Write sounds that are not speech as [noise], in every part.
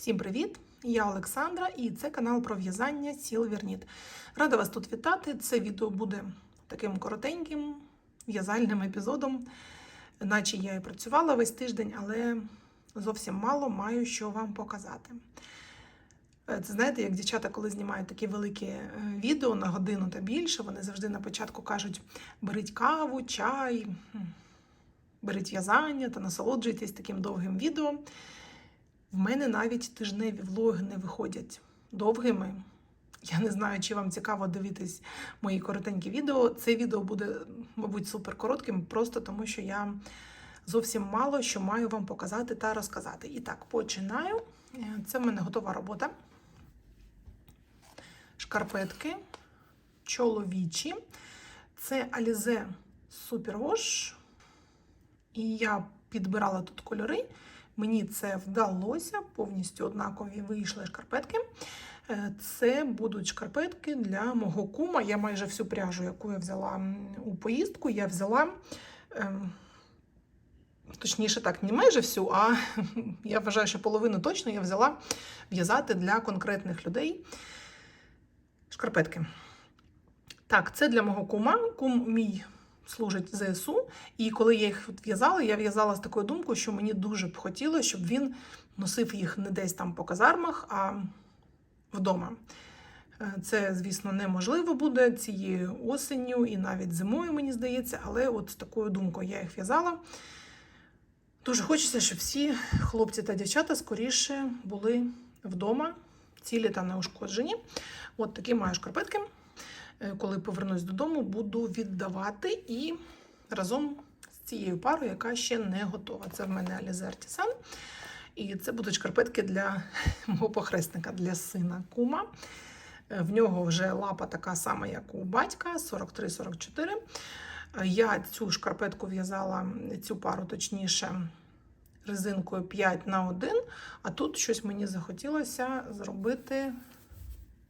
Всім привіт! Я Олександра і це канал про в'язання Сіл. Рада вас тут вітати. Це відео буде таким коротеньким в'язальним епізодом, наче я і працювала весь тиждень, але зовсім мало маю що вам показати. Е, Це знаєте, як дівчата, коли знімають такі великі е, відео на годину та більше, вони завжди на початку кажуть: беріть каву, чай, беріть в'язання та насолоджуйтесь таким довгим відео. В мене навіть тижневі влоги не виходять довгими. Я не знаю, чи вам цікаво дивитись мої коротенькі відео. Це відео буде, мабуть, супер коротким, просто тому що я зовсім мало що маю вам показати та розказати. І так, починаю. Е, Це в мене готова робота. Шкарпетки чоловічі. Це Alize Superwash. І я підбирала тут кольори. Мені це вдалося, повністю однакові вийшли шкарпетки. Е, Це будуть шкарпетки для мого кума. Я майже всю пряжу, яку я взяла у поїздку, я взяла. ем, Точніше, так, не майже всю, а [laughs] я вважаю, що половину точно я взяла в'язати для конкретних людей шкарпетки. Так, це для мого кума. Кум мій служить ЗСУ. І коли я їх в'язала, я в'язала з такою думкою, що мені дуже б хотілося, щоб він носив їх не десь там по казармах, а вдома. Е, Це, звісно, неможливо буде цією осенню і навіть зимою, мені здається, але от з такою думкою я їх в'язала. Дуже хочеться, щоб всі хлопці та дівчата скоріше були вдома, цілі та неушкоджені. От такі маю шкарпетки. Е, Коли повернусь додому, буду віддавати і разом з цією парою, яка ще не готова. Це в мене Alize Artisan. І це будуть шкарпетки для [laughs] мого похресника, для сина кума. Е, В нього вже лапа така сама, як у батька, 43-44. Е, Я цю шкарпетку в'язала, цю пару точніше, резинкою 5 на 1, а тут щось мені захотілося зробити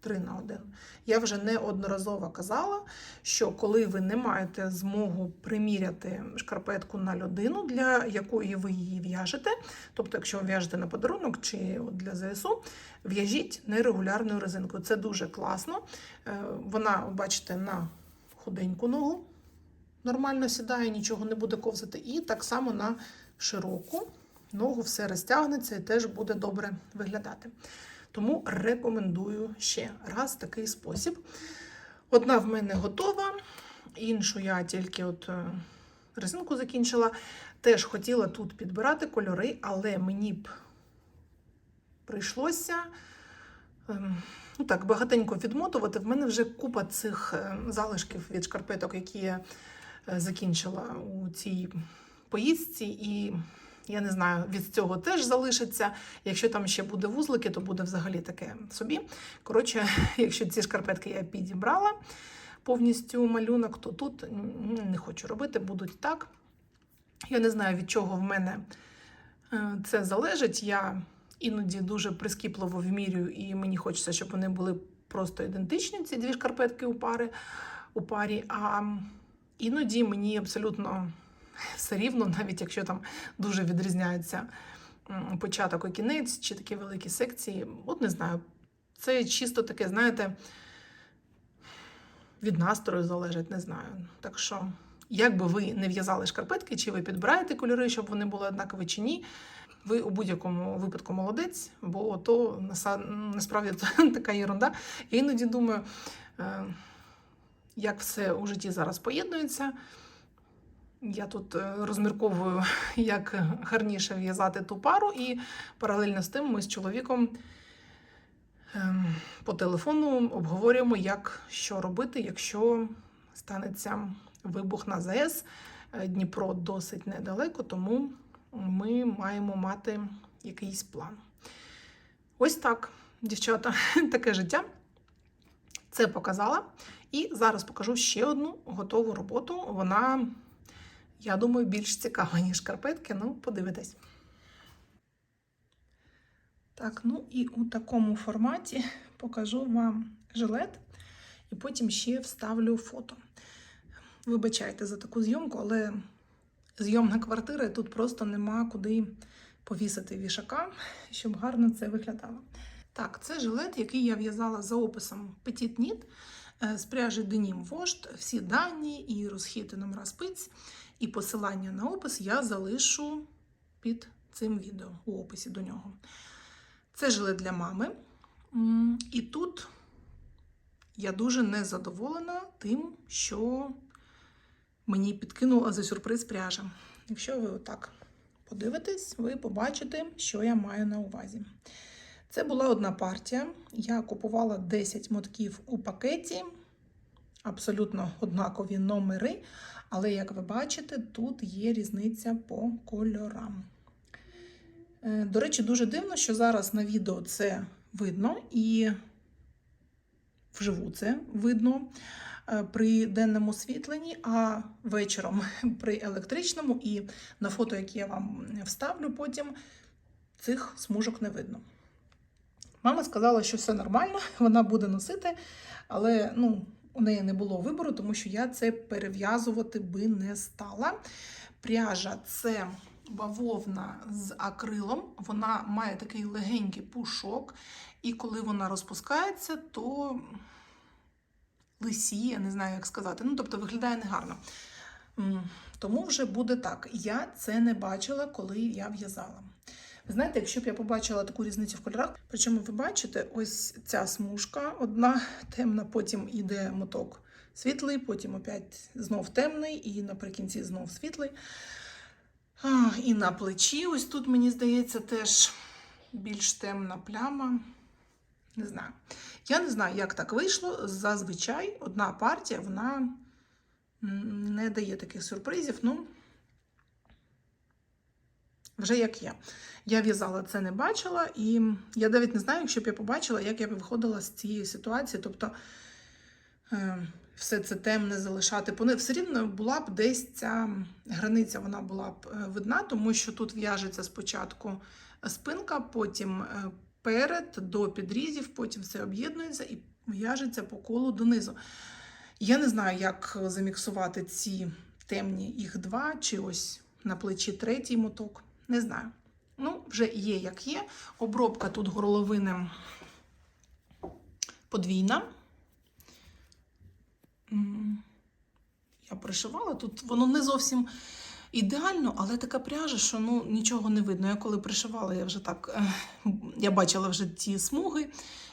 3 на 1. Я вже неодноразово казала, що коли ви не маєте змогу приміряти шкарпетку на людину, для якої ви її в'яжете, тобто, якщо ви в'яжете на подарунок чи для ЗСУ, в'яжіть нерегулярною резинкою. Це дуже класно. Е, Вона, бачите, на худеньку ногу нормально сідає, нічого не буде ковзати. І так само на широку ногу все розтягнеться і теж буде добре виглядати. Тому рекомендую ще раз такий спосіб. Одна в мене готова, іншу я тільки от е, резинку закінчила. Теж хотіла тут підбирати кольори, але мені б прийшлося ем, ну так, багатенько відмотувати. В мене вже купа цих е, залишків від шкарпеток, які я е, закінчила у цій поїздці. І я не знаю, від цього теж залишиться. Якщо там ще буде вузлики, то буде взагалі таке собі. Коротше, [laughs] якщо ці шкарпетки я підібрала повністю малюнок, то тут не хочу робити, будуть так. Я не знаю, від чого в мене е, це залежить. Я іноді дуже прискіпливо вмірюю, і мені хочеться, щоб вони були просто ідентичні, ці дві шкарпетки у пари, у парі. А іноді мені абсолютно [laughs] все рівно, навіть якщо там дуже відрізняється початок і кінець, чи такі великі секції. От не знаю. Це чисто таке, знаєте, від настрою залежить, не знаю. Так що, як би ви не в'язали шкарпетки, чи ви підбираєте кольори, щоб вони були однакові чи ні, ви у будь-якому випадку молодець, бо то насправді [laughs] така ерунда. Я іноді думаю, е, як все у житті зараз поєднується. Я тут е, розмірковую, [laughs] як гарніше в'язати ту пару, і паралельно з тим ми з чоловіком ем, по телефону обговорюємо, як що робити, якщо станеться вибух на ЗАЕС. Е, Дніпро досить недалеко, тому ми маємо мати якийсь план. Ось так, дівчата, [laughs] таке життя. Це показала. І зараз покажу ще одну готову роботу. Вона, я думаю, більш цікава, ніж шкарпетки. Ну, подивитесь. Так, ну і у такому форматі покажу вам жилет, і потім ще вставлю фото. Вибачайте за таку зйомку, але зйомна квартира, тут просто нема куди повісити вішака, щоб гарно це виглядало. Так, це жилет, який я в'язала за описом Petit Knit е, з пряжі Denim Вожд. Всі дані і розхід і номера спиць, і посилання на опис я залишу під цим відео у описі до нього. Це жилет для мами. І тут я дуже незадоволена тим, що мені підкинула за сюрприз пряжа. Якщо ви отак подивитесь, ви побачите, що я маю на увазі. Це була одна партія. Я купувала 10 мотків у пакеті, абсолютно однакові номери. Але, як ви бачите, тут є різниця по кольорам. Е, До речі, дуже дивно, що зараз на відео це видно і вживу це видно е, при денному світленні, а вечором [laughs] при електричному і на фото, яке я вам вставлю потім, цих смужок не видно. Мама сказала, що все нормально, [laughs] вона буде носити, але ну, у неї не було вибору, тому що я це перев'язувати би не стала. Пряжа це бавовна з акрилом, вона має такий легенький пушок, і коли вона розпускається, то лисіє, не знаю, як сказати. Ну, тобто виглядає негарно. Тому вже буде так. Я це не бачила, коли я в'язала. Знаєте, якщо б я побачила таку різницю в кольорах, причому ви бачите, ось ця смужка, одна темна, потім йде моток світлий, потім опять знов темний, і наприкінці знов світлий. А, І на плечі, ось тут, мені здається, теж більш темна пляма. Не знаю. Я не знаю, як так вийшло. Зазвичай одна партія вона не дає таких сюрпризів. Ну, вже як є. Я в'язала це не бачила, і я навіть не знаю, якщо б я побачила, як я б виходила з цієї ситуації. Тобто е, все це темне залишати. Все рівно була б десь ця границя, вона була б е, видна, тому що тут в'яжеться спочатку спинка, потім е, перед до підрізів, потім все об'єднується і в'яжеться по колу донизу. Я не знаю, як заміксувати ці темні їх два, чи ось на плечі третій моток. Не знаю. Ну, вже є як є. Обробка тут горловини подвійна. Я пришивала. Тут воно не зовсім ідеально, але така пряжа, що ну, нічого не видно. Я коли пришивала, я вже так я бачила вже ті смуги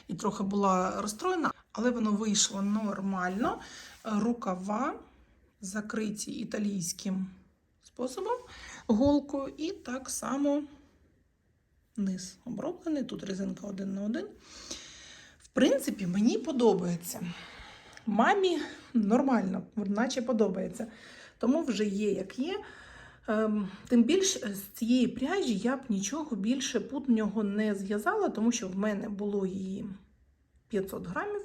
і трохи була розстроєна, але воно вийшло нормально. Рукава закриті італійським способом голкою, і так само низ оброблений. Тут резинка один на один. В принципі, мені подобається. Мамі нормально, наче подобається. Тому вже є, як є. Ем, Тим більше з цієї пряжі я б нічого більше путнього не зв'язала, тому що в мене було її 500 грамів.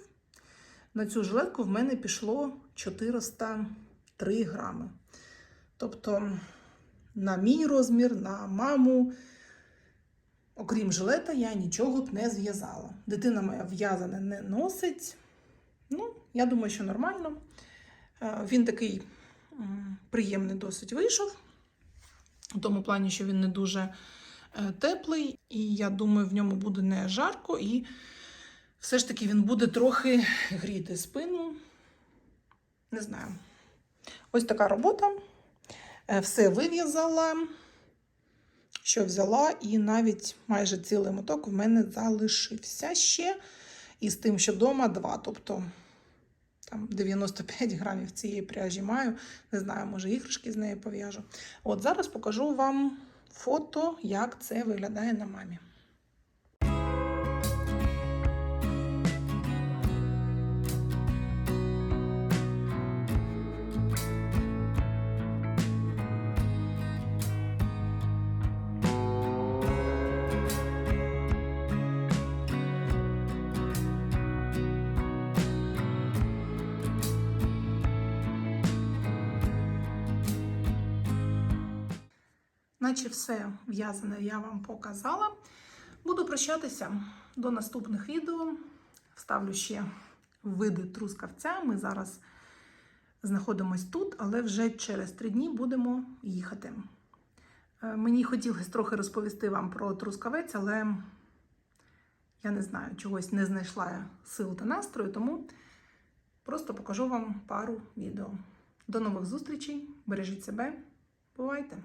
На цю жилетку в мене пішло 403 грами. Тобто, на мій розмір, на маму, окрім жилета, я нічого б не зв'язала. Дитина моя в'язане не носить. Ну, я думаю, що нормально. Е, Він такий приємний досить вийшов. У тому плані, що він не дуже е, теплий, і я думаю, в ньому буде не жарко, і все ж таки він буде трохи гріти спину. Не знаю. Ось така робота. Е, Все вив'язала, що взяла, і навіть майже цілий моток в мене залишився ще. І з тим, що вдома два. Тобто там 95 грамів цієї пряжі маю. Не знаю, може іграшки з нею пов'яжу. От зараз покажу вам фото, як це виглядає на мамі. Наче все в'язане я вам показала. Буду прощатися до наступних відео. Вставлю ще види трускавця. Ми зараз знаходимось тут, але вже через три дні будемо їхати. Е, Мені хотілося трохи розповісти вам про трускавець, але я не знаю, чогось не знайшла сил та настрою, тому просто покажу вам пару відео. До нових зустрічей, бережіть себе, бувайте!